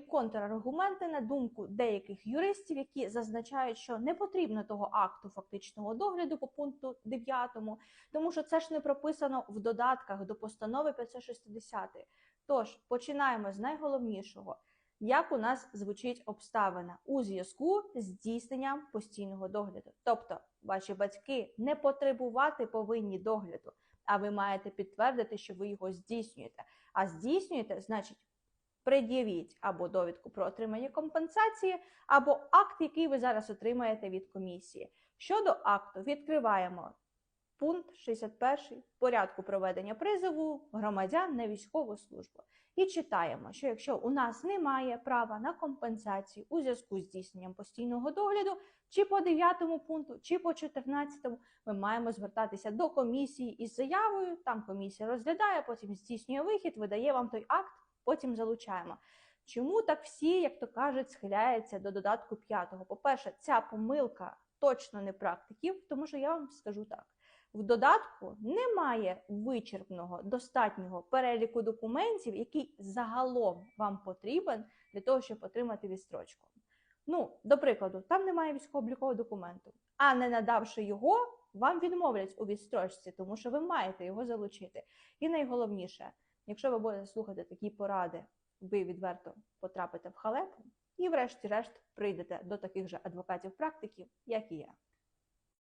контраргументи на думку деяких юристів, які зазначають, що не потрібно того акту фактичного догляду по пункту 9, тому що це ж не прописано в додатках до постанови 560. Тож починаємо з найголовнішого. Як у нас звучить обставина у зв'язку з здійсненням постійного догляду? Тобто, ваші батьки не потребувати повинні догляду, а ви маєте підтвердити, що ви його здійснюєте. А здійснюєте, значить, пред'явіть або довідку про отримання компенсації, або акт, який ви зараз отримаєте від комісії. Щодо акту, відкриваємо пункт 61 порядку проведення призову громадян на військову службу. І читаємо, що якщо у нас немає права на компенсацію у зв'язку з здійсненням постійного догляду, чи по 9 пункту, чи по 14, ми маємо звертатися до комісії із заявою. Там комісія розглядає, потім здійснює вихід, видає вам той акт, потім залучаємо. Чому так всі, як то кажуть, схиляються до додатку 5? По-перше, ця помилка точно не практиків, тому що я вам скажу так. В додатку немає вичерпного достатнього переліку документів, який загалом вам потрібен для того, щоб отримати відстрочку. Ну, до прикладу, там немає військово-облікового документу, а не надавши його, вам відмовлять у відстрочці, тому що ви маєте його залучити. І найголовніше, якщо ви будете слухати такі поради, ви відверто потрапите в халепу і, врешті-решт, прийдете до таких же адвокатів-практиків, як і я.